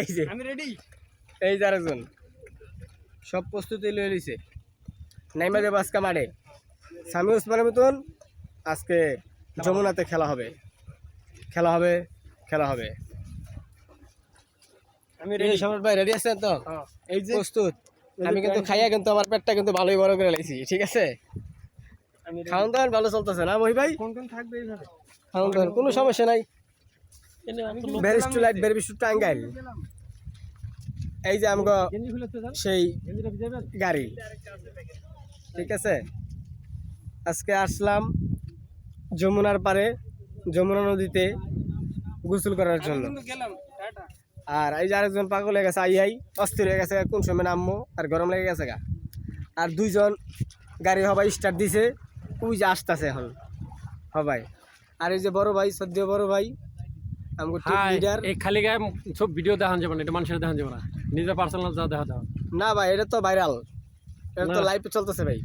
এই যে। আমি রেডি এই যে আরেকজন। সব প্রস্তুতি লয়ে লিছে নাইমা দেব আজকে মাঠে স্বামী উসমানের মতন আজকে যমুনাতে খেলা হবে। খেলা হবে খেলা হবে। আমি রেডি সম্রাট ভাই রেডি আছেন তো? হ্যাঁ। এই যে প্রস্তুত। আমি কিন্তু খাইয়া কিন্তু আমার পেটটা কিন্তু ভালোই বড় করে লাইছি ঠিক আছে? খাওয়ান দাওয়ান ভালো চলতেছে না মহি ভাই? কোন কোন থাকবে এইভাবে? খাওয়ান দাওয়ান কোনো সমস্যা নাই। তো টু লাইট টু টাঙ্গাইল এই যে আমগো সেই গাড়ি। ঠিক আছে? আজকে আসলাম যমুনার পারে যমুনা নদীতে গোসল করার জন্য। আর এই যে আরেকজন পাগল হয়ে গেছে আই আই অস্থির হয়ে গেছে কোন সময় নামবো আর গরম লেগে গেছে গা। আর দুইজন গাড়ি হবাই স্টার্ট দিছে ওই যে আসতেছে এখন হবাই। আর এই যে বড় ভাই সদ্য বড় ভাই এই খালি গায়ে সব ভিডিও দেখান যাবে না এটা মানুষের দেখান যাবে না। নিজের পার্সোনাল যা দেখা যাবে না ভাই এটা তো ভাইরাল এটা তো লাইফ লাইভ চলতেছে ভাই।